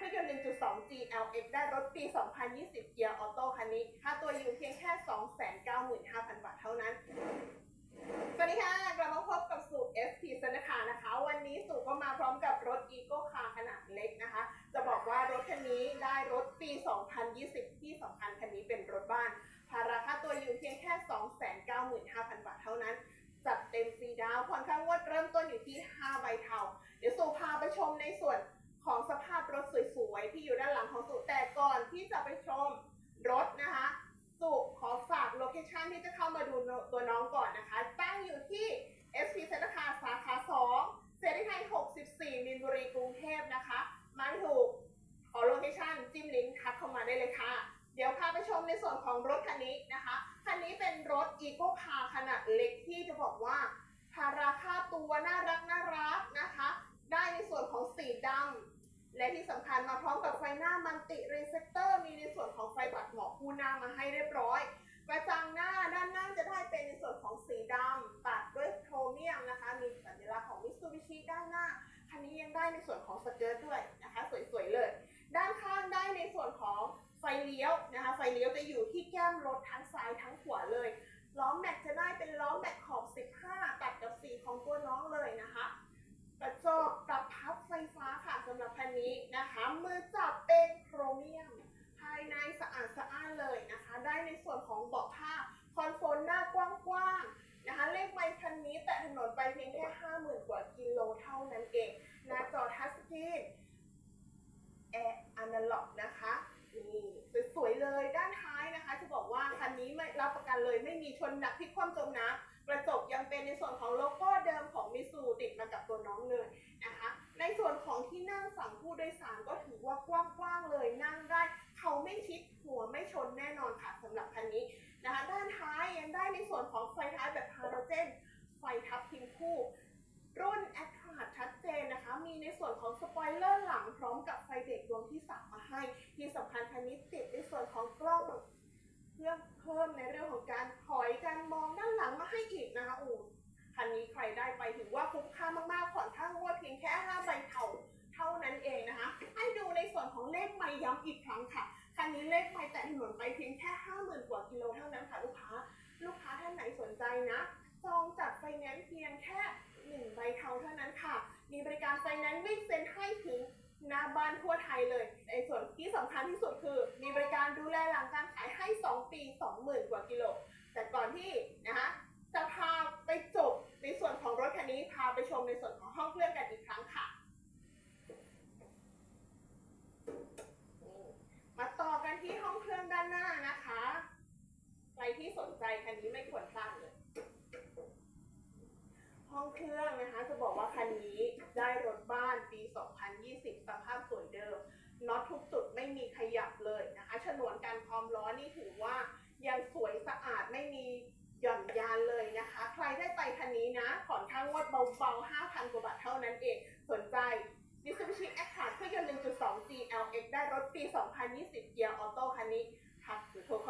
เครื่องยนต์ 1.2G LX ได้รถปี 2020 เกียร์ออโต้คันนี้ ค่าตัวอยู่เพียงแค่ 295,000 บาทเท่านั้น สวัสดีค่ะ กลับมาพบกับสูตร SP สนคานะคะ วันนี้สูตรก็มาพร้อมกับรถ Eco Car ขนาดเล็กนะคะ จะบอกว่ารถคันนี้ได้รถปี 2020 ที่สำคัญคันนี้เป็นรถบ้าน ภาระค่าตัวอยู่เพียงแค่ 295,000 บาทเท่านั้น จัดเต็มฟรีดาวน์ผ่อนค่างวดเริ่มต้นอยู่ที่ 5 ใบเทา เดี๋ยวสูพาไปชมในส่วนของสภาพรถสวยๆ ที่อยู่ด้านหลังของสูแต่ก่อนที่จะไปชมรถนะคะ สุขอฝาก โลเคชันที่จะเข้ามาดูตัวน้องก่อนนะคะ ตั้งอยู่ที่ SP เซ็นทรัลคาสาขา 2 เสรีไทย 64 มินบุรี กรุงเทพนะคะมาถูกขอโลเคชันจิ้มลิงก์ทักเข้ามาได้เลยค่ะ เดี๋ยวพาไปชมในส่วนของรถคันนี้นะคะ คันนี้เป็นรถอีโก้คาขนาดเล็กที่จะบอกว่าภาราค่าตัวน่ารักน่ารักนะคะ ได้ในส่วนของสีดำและที่สำคัญมาพร้อมกับไฟหน้ามันติรีเซปเตอร์ มีในส่วนของไฟบัดหมอกคู่หน้ามาให้เรียบร้อย ได้ในส่วนของสเกิร์ตด้วยนะคะสวยๆเลย ด้านข้างได้ในส่วนของไฟเลี้ยวนะคะไฟเลี้ยวจะอยู่ที่แก้มรถทั้งซ้ายทั้งขวาเลยล้อแม็กจะได้เป็นล้อแม็กขอบ 15 ตัดกับสีของตัวน้องเลยนะคะกระจกปรับพับไฟฟ้าค่ะสำหรับคันนี้นะคะมือจับเป็นโครเมียม ภายในสะอาดสะอ้านเลยนะคะ ได้ในส่วนของเบาะผ้าคอนโซลหน้ากว้างๆนะคะเลขไมคันนี้แต่ถนนไปเพียงแค่ 50,000 กว่ากิโลเท่านั้น ทัชสกรีนแอร์อนาล็อกนะคะนี่สวยๆเลยด้านท้ายนะคะ จะบอกว่าคันนี้ไม่รับประกันเลยไม่มีชนหนักพลิกคว่ำจมน้ำกระจกยังเป็นในส่วนของโลโก้เดิมของมิสูติดมากับตัวน้องเลยนะคะ ในส่วนของที่นั่งฝั่งผู้โดยสารก็ถือว่ากว้างๆเลยนั่งได้เขาไม่ชิดหัวไม่ชนแน่นอนค่ะสำหรับคันนี้นะคะด้านท้ายยังได้ในส่วนของไฟท้ายแบบฮาโลเจนไฟทับทิมคู่ รุ่นแอ มีในส่วนของสปอยเลอร์หลังพร้อมกับไฟเบรกดวงที่สามมาให้ ที่สำคัญคันนี้ติดในส่วนของกล้องเพื่อเพิ่มในเรื่องของการถอยการมองด้านหลังมาให้อีกนะคะอูคันนี้ใครได้ไปถือว่าคุ้มค่ามากๆผ่อนค่างวดเพียงแค่5ใบเท่าเท่านั้นเองนะคะ ให้ดูในส่วนของเลขไมล์ย้ำอีกครั้งค่ะ คันนี้เลขไมล์แต่ถนนไปเพียงแค่ห้าหมื่นกว่ากิโลเท่านั้นค่ะลูกค้า ลูกค้าท่านไหนสนใจนะจองจัดไฟแนนซ์เพียงแค่หนึ่งใบเทาเท่านั้นค่ะ มีบริการไฟแนนซ์วิ่งเซ็นให้ถึงหน้าบ้านทั่วไทยเลย ในส่วนที่สำคัญที่สุดคือ มีบริการดูแลหลังการขายให้ 2 ปี 20,000 กว่ากิโล แต่ก่อนที่นะคะจะพาไปจบในส่วนของรถคันนี้พาไปชมในส่วนของห้องเครื่องกันอีกครั้งค่ะ มาต่อกันที่ห้องเครื่องด้านหน้านะคะ ใครที่สนใจคันนี้ไม่ควรพลาดเลย ห้องเครื่องนะคะจะบอกว่าคันนี้ การความร้อนนี่ถือว่ายังสวยสะอาดไม่มีหย่อนยานเลยนะคะ ใครได้ไปคันนี้นะผ่อนค่างวดเบาๆ 5,000 กว่าบาทเท่านั้นเอง สนใจ Mitsubishi Accent เครื่องยนต์1.2 GLX ได้รถปี 2020 เกียร์ออโต้คันนี้ทักหรือโทรเข้า